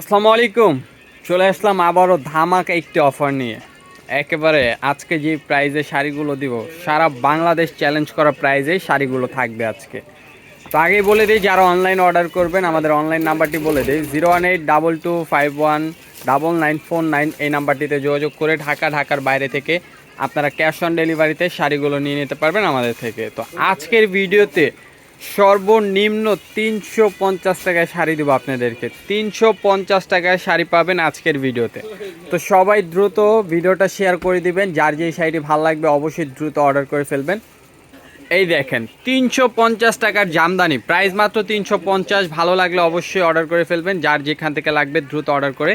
আসসালামু আলাইকুম। চলে আসলাম আবারও ধামাকা একটি অফার নিয়ে। একেবারে আজকে যে প্রাইজে শাড়িগুলো দিব, সারা বাংলাদেশ চ্যালেঞ্জ করা প্রাইজে শাড়িগুলো থাকবে আজকে। তো আগেই বলে দিই, যারা অনলাইন অর্ডার করবেন, আমাদের অনলাইন নাম্বারটি বলে দিই zero one eight double two five one double nine four nine এই নাম্বারটিতে যোগাযোগ করে ঢাকা, ঢাকার বাইরে থেকে আপনারা ক্যাশ অন ডেলিভারিতে শাড়িগুলো নিয়ে নিতে পারবেন আমাদের থেকে। তো আজকের ভিডিওতে সর্বনিম্ন তিনশো পঞ্চাশ টাকায় শাড়ি দেবো আপনাদেরকে। তিনশো পঞ্চাশ টাকায় শাড়ি পাবেন আজকের ভিডিওতে। তো সবাই দ্রুত ভিডিওটা শেয়ার করে দিবেন। যার যেই শাড়িটি ভালো লাগবে অবশ্যই দ্রুত অর্ডার করে ফেলবেন। এই দেখেন, তিনশো পঞ্চাশ টাকার জামদানি। প্রাইস মাত্র তিনশো পঞ্চাশ, ভালো লাগলে অবশ্যই অর্ডার করে ফেলবেন। যার যেখান থেকে লাগবে দ্রুত অর্ডার করে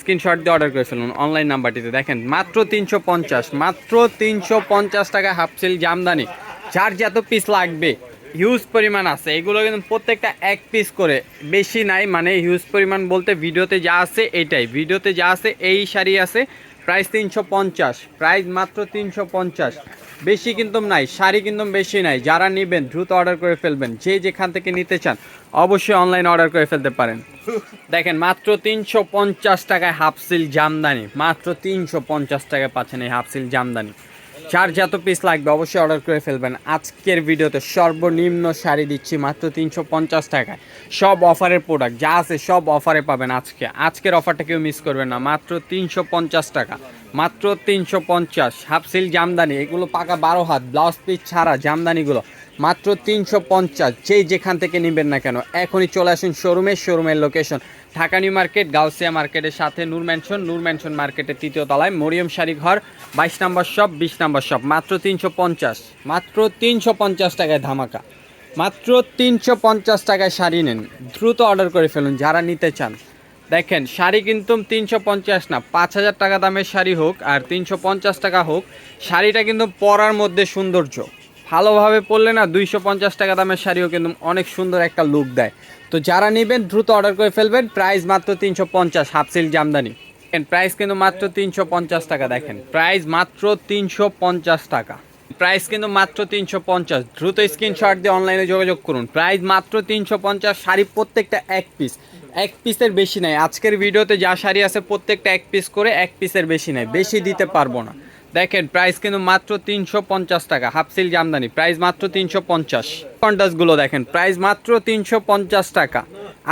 স্ক্রিনশট দিয়ে অর্ডার করে ফেলুন অনলাইন নাম্বারটিতে। দেখেন, মাত্র তিনশো পঞ্চাশ, মাত্র তিনশো পঞ্চাশ টাকা হাফ সিল জামদানি। যার যত পিস লাগবে হিউজ পরিমাণ আছে। এগুলো কিন্তু প্রত্যেকটা এক পিস করে। বেশি নাই মানে হিউজ পরিমাণ বলতে ভিডিওতে যা আছে এটাই। ভিডিওতে যা আছে, এই শাড়ি আছে প্রাইস তিনশো পঞ্চাশ। প্রাইস মাত্র তিনশো পঞ্চাশ। বেশি কিন্তু নাই, শাড়ি কিন্তু বেশি নাই। যারা নেবেন, দ্রুত অর্ডার করে ফেলবেন। যে যেখান থেকে নিতে চান, অবশ্যই অনলাইন অর্ডার করে ফেলতে পারেন। দেখেন, মাত্র তিনশো পঞ্চাশ টাকায় হাফ সিল জামদানি। মাত্র তিনশো পঞ্চাশ টাকায় পাচ্ছেন এই হাফ সিল জামদানি। যার যত পিস লাগবে, অবশ্যই অর্ডার করে ফেলবেন। আজকের ভিডিওতে সর্বনিম্ন শাড়ি দিচ্ছি মাত্র তিনশো পঞ্চাশ টাকায়। সব অফারের প্রোডাক্ট যা আছে সব অফারে পাবেন আজকে। আজকের অফারটা কেউ মিস করবেন না, মাত্র তিনশো পঞ্চাশ টাকা। মাত্র তিনশো পঞ্চাশ হাফসিল জামদানি, এগুলো পাকা বারো হাত ব্লাউজ পিস ছাড়া জামদানিগুলো। মাত্র তিনশো পঞ্চাশ, যেই যেখান থেকে নেবেন না কেন, এখনই চলে আসুন শোরুমের শোরুমের location Dhaka New Market, Gausia মার্কেটের সাথে নূর ম্যানশন নূর ম্যানশন মার্কেটের তৃতীয় তলায় মরিয়ম শাড়ি ঘর, বাইশ নম্বর শপ, বিশ নম্বর শপ, মাত্র তিনশো পঞ্চাশ, মাত্র তিনশো পঞ্চাশ টাকায় ধামাকা। মাত্র তিনশো পঞ্চাশ টাকায় শাড়ি নেন। দ্রুত অর্ডার করে ফেলুন যারা নিতে চান। দেখেন, শাড়ি কিন্তু তিনশো পঞ্চাশ না, পাঁচ হাজার টাকা দামের শাড়ি হোক আর তিনশো পঞ্চাশ টাকা হোক, শাড়িটা কিন্তু পরার মধ্যে সৌন্দর্য। ভালোভাবে পরলে না দুইশো পঞ্চাশ টাকা দামের শাড়িও কিন্তু অনেক সুন্দর একটা লুক দেয়। তো যারা নেবেন, দ্রুত অর্ডার করে ফেলবেন। প্রাইস মাত্র তিনশো পঞ্চাশ হাফসিল জামদানি। প্রাইস কিন্তু মাত্র তিনশো পঞ্চাশ টাকা, দেখেন। প্রাইস মাত্র তিনশো পঞ্চাশ টাকা। প্রাইস কিন্তু মাত্র তিনশো পঞ্চাশ। দ্রুত স্ক্রিনশট দিয়ে অনলাইনে যোগাযোগ করুন। প্রাইস মাত্র তিনশো পঞ্চাশ, শাড়ি প্রত্যেকটা এক পিস এক পিসের বেশি নাই। আজকের ভিডিওতে যা শাড়ি আছে, প্রত্যেকটা এক পিস করে এক পিসের বেশি নাই। বেশি দিতে পারব না। দেখেন প্রাইস কিন্তু মাত্র তিনশো পঞ্চাশ টাকা হাফ সিল জামদানি। প্রাইস মাত্র তিনশো পঞ্চাশ। কন্টাসগুলো দেখেন প্রাইস মাত্র তিনশো পঞ্চাশ টাকা।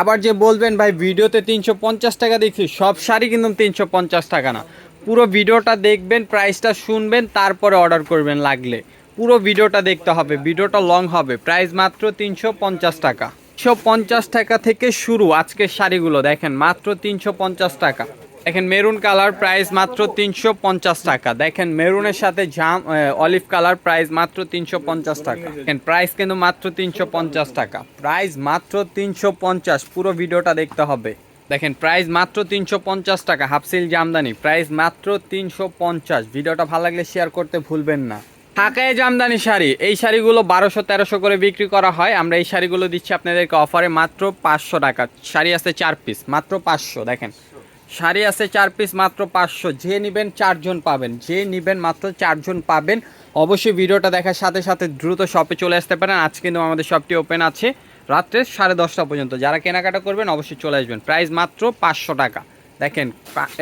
আবার যে বলবেন, ভাই, ভিডিওতে তিনশো পঞ্চাশ টাকা দেখছি সব শাড়ি কিন্তু তিনশো পঞ্চাশ টাকা না। পুরো ভিডিওটা দেখবেন প্রাইসটা শুনবেন, তারপরে অর্ডার করবেন লাগলে। পুরো ভিডিওটা দেখতে হবে, ভিডিওটা লং হবে। প্রাইস মাত্র তিনশো পঞ্চাশ টাকা। তিনশো পঞ্চাশ টাকা থেকে শুরু আজকের শাড়িগুলো, দেখেন, মাত্র তিনশো পঞ্চাশ টাকা। দেখেন মেরুন কালার প্রাইস মাত্র তিনশো পঞ্চাশ টাকা। দেখেন মেরুনের সাথে জাম অলিভ কালার প্রাইস মাত্র তিনশো পঞ্চাশ টাকা। দেখেন প্রাইস কিন্তু মাত্র তিনশো পঞ্চাশ টাকা। প্রাইস মাত্র তিনশো পঞ্চাশ, পুরো ভিডিওটা দেখতে হবে। দেখেন প্রাইস মাত্র তিনশো পঞ্চাশ টাকা, হাফসিল জামদানি। প্রাইস মাত্র তিনশো পঞ্চাশ। ভিডিওটা ভালো লাগলে শেয়ার করতে ভুলবেন না। ঢাকায় জামদানি শাড়ি। এই শাড়িগুলো বারোশো তেরোশো করে বিক্রি করা হয়। আমরা এই শাড়িগুলো দিচ্ছি আপনাদেরকে অফারে মাত্র পাঁচশো টাকা। শাড়ি আছে চার পিস মাত্র পাঁচশো, দেখেন। শাড়ি আছে চার পিস মাত্র পাঁচশো। যে নেবেন চারজন পাবেন। যে নেবেন মাত্র চারজন পাবেন। অবশ্যই ভিডিওটা দেখার সাথে সাথে দ্রুত শপে চলে আসতে পারেন। আজ কিন্তু আমাদের শপটি ওপেন আছে রাত্রে সাড়ে দশটা পর্যন্ত। যারা কেনাকাটা করবেন, অবশ্যই চলে আসবেন। প্রাইস মাত্র পাঁচশো টাকা। দেখেন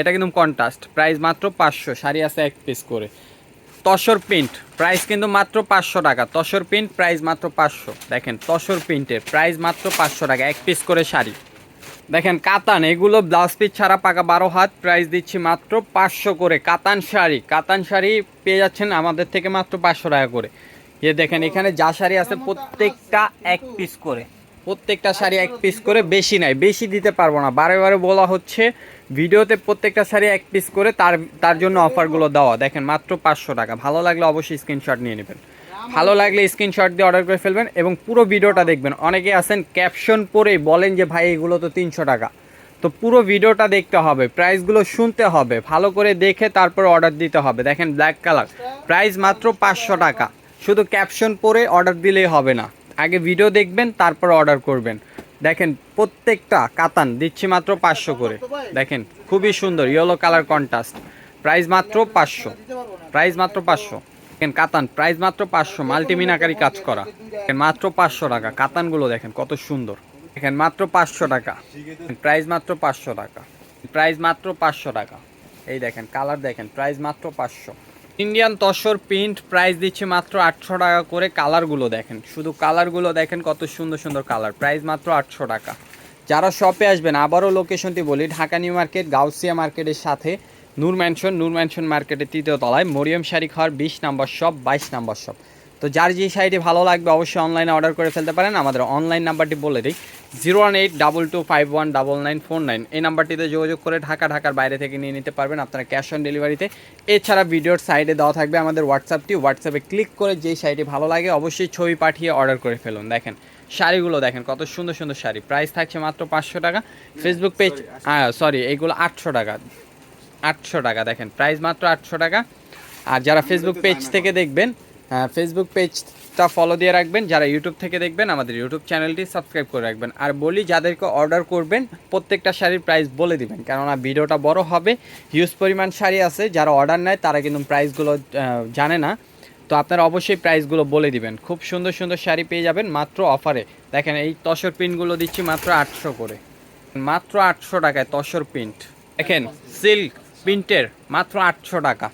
এটা কিন্তু কন্ট্রাস্ট প্রাইস মাত্র পাঁচশো। শাড়ি আছে এক পিস করে। তসর প্রিন্ট প্রাইস কিন্তু মাত্র পাঁচশো টাকা। তসর প্রিন্ট প্রাইস মাত্র পাঁচশো। দেখেন, তসর প্রিন্টের প্রাইস মাত্র পাঁচশো টাকা। এক পিস করে শাড়ি। দেখেন, কাতান, এগুলো ব্লাউজ পিস ছাড়া পাকা বারো হাত প্রাইস দিচ্ছি মাত্র পাঁচশো করে। কাতান শাড়ি কাতান শাড়ি পেয়ে যাচ্ছেন আমাদের থেকে মাত্র পাঁচশো টাকা করে। এ দেখেন, এখানে যা শাড়ি আছে প্রত্যেকটা এক পিস করে। প্রত্যেকটা শাড়ি এক পিস করে, বেশি নাই, বেশি দিতে পারব না। বারে বারে বলা হচ্ছে, ভিডিওতে প্রত্যেকটা শাড়ি এক পিস করে, তার তার জন্য অফারগুলো দেওয়া। দেখেন, মাত্র পাঁচশো টাকা। ভালো লাগলে অবশ্যই স্ক্রিনশট নিয়ে নেবেন। ভালো লাগলে স্ক্রিনশট দিয়ে অর্ডার করে ফেলবেন এবং পুরো ভিডিওটা দেখবেন। অনেকে আছেন ক্যাপশন পরেই বলেন যে, ভাই, এগুলো তো তিনশো টাকা। তো পুরো ভিডিওটা দেখতে হবে প্রাইসগুলো শুনতে হবে, ভালো করে দেখে তারপর অর্ডার দিতে হবে। দেখেন ব্ল্যাক কালার প্রাইস মাত্র পাঁচশো টাকা। শুধু ক্যাপশন পরে অর্ডার দিলেই হবে না। আগে ভিডিও দেখবেন, তারপর অর্ডার করবেন। দেখেন প্রত্যেকটা কাতান দিচ্ছি মাত্র পাঁচশো করে। দেখেন খুবই সুন্দর ইয়েলো কালার কন্ট্রাস্ট প্রাইস মাত্র পাঁচশো। প্রাইস মাত্র পাঁচশো। কাতান প্রাইস মাত্র পাঁচশো মাল্টিমিনাকারি কাজ করা। মাত্র পাঁচশো টাকা, কাতানগুলো দেখেন কত সুন্দর। দেখেন মাত্র পাঁচশো টাকা প্রাইস মাত্র পাঁচশো টাকা প্রাইস মাত্র পাঁচশো টাকা। এই দেখেন কালার দেখেন প্রাইস মাত্র পাঁচশো। ইন্ডিয়ান তসর প্রিন্ট প্রাইস দিচ্ছে মাত্র আটশো টাকা করে কালারগুলো দেখেন। শুধু কালারগুলো দেখেন কত সুন্দর সুন্দর কালার প্রাইস মাত্র আটশো টাকা। যারা শপে আসবেন, আবারও লোকেশনটি বলি, ঢাকা নিউ মার্কেট, গাউসিয়া মার্কেটের সাথে নূর ম্যানশন নূর ম্যানশন মার্কেটের তৃতীয় তলায় মরিয়ম শাড়ি খাওয়ার বিশ নাম্বার শপ বাইশ নম্বর শপ তো যার যে শাড়িটি ভালো লাগবে অবশ্যই অনলাইনে অর্ডার করে ফেলতে পারেন। আমাদের অনলাইন নাম্বারটি বলে দিই zero one eight double two five one double nine four nine এই নাম্বারটিতে যোগাযোগ করে ঢাকা ঢাকার বাইরে থেকে নিয়ে নিতে পারবেন আপনারা ক্যাশ অন ডেলিভারিতে এছাড়া ভিডিওর সাইডে দেওয়া থাকবে আমাদের হোয়াটসঅ্যাপটি হোয়াটসঅ্যাপে ক্লিক করে যেই শাড়িটি ভালো লাগে অবশ্যই ছবি পাঠিয়ে অর্ডার করে ফেলুন। দেখেন শাড়িগুলো দেখেন কত সুন্দর সুন্দর শাড়ি। প্রাইস থাকছে মাত্র পাঁচশো টাকা। ফেসবুক পেজ সরি এইগুলো আটশো টাকা। আটশো টাকা দেখেন প্রাইস মাত্র আটশো টাকা। আর যারা ফেসবুক পেজ থেকে দেখবেন ফেসবুক পেজটা ফলো দিয়ে রাখবেন যারা ইউটিউব থেকে দেখবেন আমাদের ইউটিউব চ্যানেলটি সাবস্ক্রাইব করে রাখবেন। আর বলি যাদেরকে অর্ডার করবেন প্রত্যেকটা শাড়ির প্রাইস বলে দিবেন কেননা ভিডিওটা বড় হবে হিউজ পরিমাণ শাড়ি আছে যারা অর্ডার নেয় তারা কিন্তু প্রাইসগুলো জানে না। তো আপনারা অবশ্যই প্রাইসগুলো বলে দিবেন। খুব সুন্দর সুন্দর শাড়ি পেয়ে যাবেন মাত্র অফারে দেখেন এই তসর প্রিন্টগুলো দিচ্ছি মাত্র আটশো করে। মাত্র আটশো টাকায় তসর প্রিন্ট দেখেন সিল্ক প্রিন্টের মাত্র আটশো টাকা।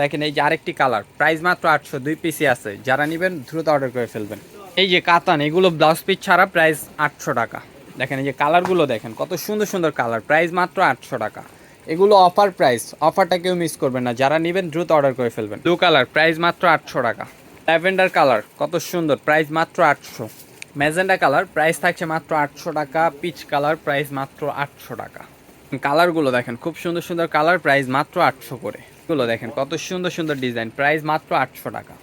দেখেন এই যে আরেকটি কালার, প্রাইস মাত্র আটশো, দুই পিসি আছে। যারা নেবেন, দ্রুত অর্ডার করে ফেলবেন। এই যে কাতান, এগুলো ব্লাউজ পিস ছাড়া প্রাইস আটশো টাকা। দেখেন এই যে কালারগুলো দেখেন, কত সুন্দর সুন্দর কালার, প্রাইস মাত্র আটশো টাকা। এগুলো অফার প্রাইস অফারটা কেউ মিস করবেন না। যারা নেবেন, দ্রুত অর্ডার করে ফেলবেন। ব্লু কালার প্রাইস মাত্র আটশো টাকা। ল্যাভেন্ডার কালার কত সুন্দর প্রাইস মাত্র আটশো। ম্যাজেন্ডা কালার প্রাইস থাকছে মাত্র আটশো টাকা। পিচ কালার প্রাইস মাত্র আটশো টাকা। কালারগুলো দেখেন, খুব সুন্দর সুন্দর কালার, প্রাইস মাত্র আটশো করে। এগুলো দেখেন, কত সুন্দর সুন্দর ডিজাইন, প্রাইস মাত্র আটশো টাকা।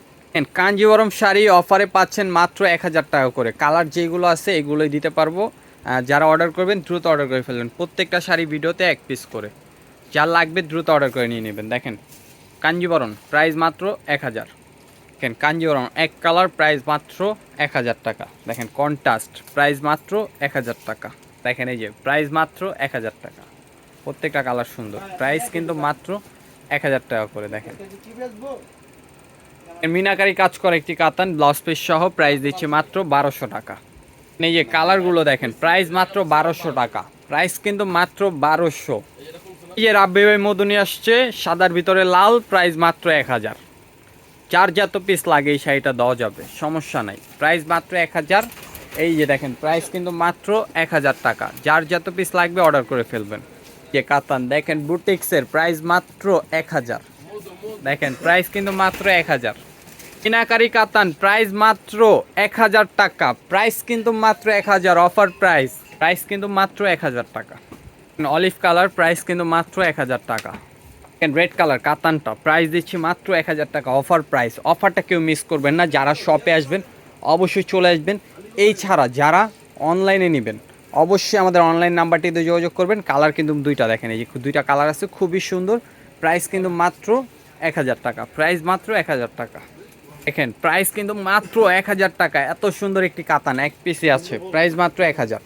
কাঞ্জিবরম শাড়ি অফারে পাচ্ছেন মাত্র এক হাজার টাকা করে। কালার যেগুলো আছে, এগুলোই দিতে পারব। যারা অর্ডার করবেন, দ্রুত অর্ডার করে ফেলবেন। প্রত্যেকটা শাড়ি ভিডিওতে এক পিস করে। যা লাগবে, দ্রুত অর্ডার করে নিয়ে নেবেন। দেখেন, কাঞ্জিবরম, প্রাইস মাত্র এক হাজার। দেখেন, কাঞ্জিবরম, এক কালার, প্রাইস মাত্র এক হাজার টাকা। দেখেন, কন্ট্রাস্ট, প্রাইস মাত্র এক হাজার টাকা। দেখেন, এই যে, প্রাইস মাত্র এক হাজার টাকা। প্রত্যেকটা কালার সুন্দর। প্রাইস কিন্তু মাত্র এক হাজার টাকা করে, দেখেন। মিনাকারি কাজ করে একটি কাতান, ব্লাউজ পিস সহ প্রাইস দিচ্ছে মাত্র বারোশো টাকা। এই যে কালারগুলো দেখেন, প্রাইস মাত্র বারোশো টাকা। প্রাইস কিন্তু মাত্র বারোশো। এই যে রাব্বি ভাই মধুনি আসছে, সাদার ভিতরে লাল, প্রাইস মাত্র এক হাজার। যার যত পিস লাগে, এই শাড়িটা দেওয়া যাবে, সমস্যা নাই। প্রাইস মাত্র এক হাজার। এই যে দেখেন, প্রাইস কিন্তু মাত্র এক হাজার টাকা। যার যত পিস লাগবে অর্ডার করে ফেলবেন। যে কাতান। দেখেন বুটিক্সের প্রাইস মাত্র এক হাজার। দেখেন প্রাইস কিন্তু মাত্র এক হাজার। কিনাকারি কাতান প্রাইস মাত্র এক হাজার টাকা। প্রাইস কিন্তু মাত্র এক হাজার অফার প্রাইস প্রাইস কিন্তু মাত্র এক হাজার টাকা। অলিভ কালার প্রাইস কিন্তু মাত্র এক হাজার টাকা। রেড কালার কাতানটা প্রাইস দিচ্ছি মাত্র এক হাজার টাকা অফার প্রাইস অফারটা কেউ মিস করবেন না, যারা শপে আসবেন, অবশ্যই চলে আসবেন। এই ছাড়া যারা অনলাইনে নেবেন অবশ্যই আমাদের অনলাইন নাম্বারটিতে যোগাযোগ করবেন। কালার কিন্তু দুইটা দেখেন, এই যে দুইটা কালার আছে, খুবই সুন্দর। প্রাইস কিন্তু মাত্র এক হাজার টাকা প্রাইস মাত্র এক হাজার টাকা। দেখেন প্রাইস কিন্তু মাত্র এক হাজার টাকা, এত সুন্দর একটি কাতান, এক পিসে আছে প্রাইস মাত্র এক হাজার।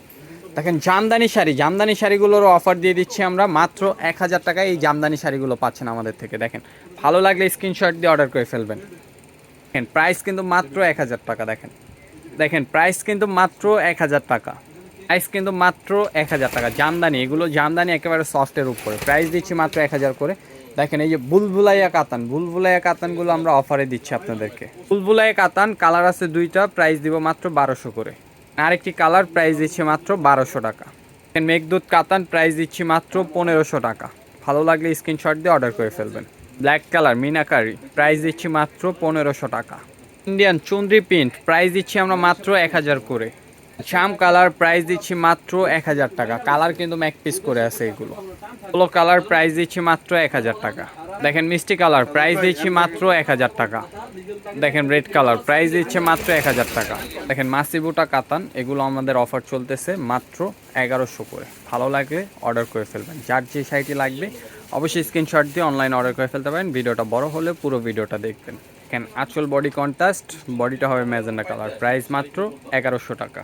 দেখেন, জামদানি শাড়ি, জামদানি শাড়িগুলোরও অফার দিয়ে দিচ্ছি আমরা, মাত্র এক হাজার টাকায় এই জামদানি শাড়িগুলো পাচ্ছেন আমাদের থেকে। দেখেন, ভালো লাগলে স্ক্রিনশট দিয়ে অর্ডার করে ফেলবেন। দেখেন প্রাইস কিন্তু মাত্র এক হাজার টাকা, দেখেন। দেখেন প্রাইস কিন্তু মাত্র এক হাজার টাকা। প্রাইস কিন্তু মাত্র এক হাজার টাকা। জামদানি, এগুলো জামদানি একেবারে সফটের উপরে। প্রাইস দিচ্ছি মাত্র এক হাজার করে। দেখেন এই যে বুলবুলাইয়া কাতান। বুলবুলাইয়া কাতানগুলো আমরা অফারে দিচ্ছি আপনাদেরকে। বুলবুলাইয়া কাতান কালার আছে দুইটা প্রাইস দিব মাত্র বারোশো করে। আরেকটি কালার প্রাইস দিচ্ছি মাত্র বারোশো টাকা। মেঘদূত কাতান প্রাইস দিচ্ছি মাত্র পনেরোশো টাকা। ভালো লাগলে স্ক্রিনশট দিয়ে অর্ডার করে ফেলবেন। ব্ল্যাক কালার মিনাকারি প্রাইস দিচ্ছি মাত্র পনেরোশো টাকা। ইন্ডিয়ান চুন্দ্রি প্রিন্ট প্রাইস দিচ্ছি আমরা মাত্র এক হাজার করে। শাম কালার প্রাইস দিচ্ছি মাত্র এক হাজার টাকা। কালার কিন্তু ম্যাক পিস করে আছে এগুলো। পোলো কালার প্রাইস দিচ্ছি মাত্র এক হাজার টাকা। দেখেন মিষ্টি কালার প্রাইস দিচ্ছি মাত্র এক হাজার টাকা। দেখেন রেড কালার প্রাইস দিচ্ছে মাত্র এক হাজার টাকা। দেখেন মাসিবুটা কাতান, এগুলো আমাদের অফার চলতেছে মাত্র এগারোশো করে। ভালো লাগলে অর্ডার করে ফেলবেন। যার যে শাড়িটি লাগবে, অবশ্যই স্ক্রিনশট দিয়ে অনলাইন অর্ডার করে ফেলতে পারেন। ভিডিওটা বড় হলে পুরো ভিডিওটা দেখবেন। দেখেন আচল বডি কন্ট্রাস্ট বডিটা হবে ম্যাজেন্ডা কালার প্রাইস মাত্র এগারোশো টাকা।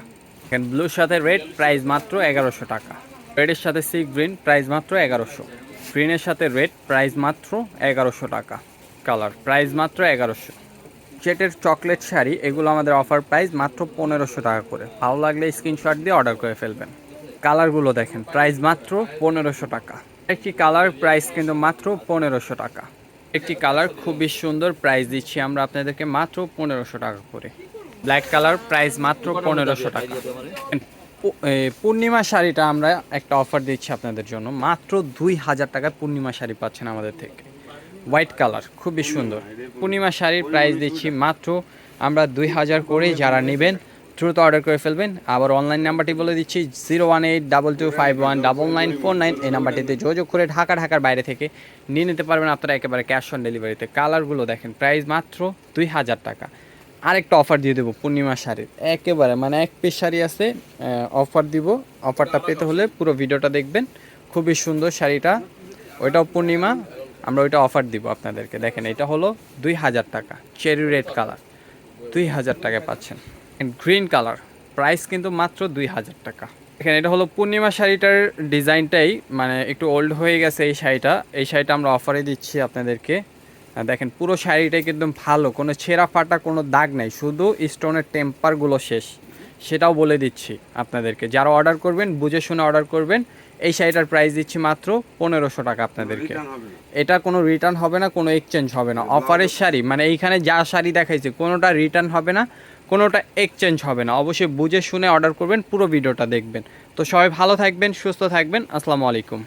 দেখেন ব্লুর সাথে রেড প্রাইস মাত্র এগারোশো টাকা। রেডের সাথে সি গ্রিন প্রাইস মাত্র এগারোশো। গ্রিনের সাথে রেড প্রাইস মাত্র এগারোশো টাকা। কালার প্রাইস মাত্র এগারোশো। জর্জেটের চকলেট শাড়ি, এগুলো আমাদের অফার প্রাইস মাত্র পনেরোশো টাকা করে। ভালো লাগলে স্ক্রিনশট দিয়ে অর্ডার করে ফেলবেন। কালারগুলো দেখেন প্রাইস মাত্র পনেরোশো টাকা। একটি কালার প্রাইস কিন্তু মাত্র পনেরোশো টাকা। একটি কালার খুবই সুন্দর প্রাইস দিচ্ছি আমরা আপনাদেরকে মাত্র পনেরোশো টাকা করে। ব্ল্যাক কালার প্রাইস মাত্র পনেরোশো টাকা। পূর্ণিমা শাড়িটা আমরা একটা অফার দিচ্ছি আপনাদের জন্য। মাত্র দুই হাজার টাকায় পূর্ণিমা শাড়ি পাচ্ছেন আমাদের থেকে। হোয়াইট কালার খুবই সুন্দর। পূর্ণিমা শাড়ির প্রাইস দিচ্ছি মাত্র আমরা দুই হাজার করে যারা নেবেন দ্রুত অর্ডার করে ফেলবেন। আবার অনলাইন নাম্বারটি বলে দিচ্ছি zero one eight double two five one double nine four nine. এই নাম্বারটিতে যোগাযোগ করে ঢাকা ঢাকার বাইরে থেকে নিয়ে নিতে পারবেন। আপনারা একেবারে ক্যাশ অন ডেলিভারিতে কালারগুলো দেখেন প্রাইস মাত্র দুই হাজার টাকা। আরেকটা অফার দিয়ে দেবো পূর্ণিমা শাড়ির। একেবারে মানে এক পিস শাড়ি আছে অফার দিব। অফারটা পেতে হলে পুরো ভিডিওটা দেখবেন। খুবই সুন্দর শাড়িটা। ওইটাও পূর্ণিমা। আমরা ওইটা অফার দিব আপনাদেরকে। দেখেন, এটা হলো দুই হাজার টাকা। চেরি রেড কালার দুই হাজার টাকায় পাচ্ছেন। গ্রিন কালার প্রাইস কিন্তু মাত্র দুই হাজার টাকা। এখানে এটা হলো পূর্ণিমা শাড়িটার ডিজাইনটাই মানে একটু ওল্ড হয়ে গেছে এই শাড়িটা। এই শাড়িটা আমরা অফারে দিচ্ছি আপনাদেরকে। দেখেন পুরো শাড়িটাই কিন্তু ভালো কোনো ছেঁড়া ফাটা কোনো দাগ নেই শুধু স্টোনের টেম্পারগুলো শেষ। সেটাও বলে দিচ্ছি আপনাদেরকে। যারা অর্ডার করবেন বুঝে শুনে অর্ডার করবেন এই শাড়িটার প্রাইস দিচ্ছি মাত্র পনেরোশো টাকা আপনাদেরকে। এটা কোনো রিটার্ন হবে না কোনো এক্সচেঞ্জ হবে না। অফারের শাড়ি মানে এইখানে যা শাড়ি দেখাইছে কোনোটা রিটার্ন হবে না কোনোটা এক্সচেঞ্জ হবে না। অবশ্যই বুঝে শুনে অর্ডার করবেন পুরো ভিডিওটা দেখবেন। তো সবাই ভালো থাকবেন সুস্থ থাকবেন। আসসালামু আলাইকুম।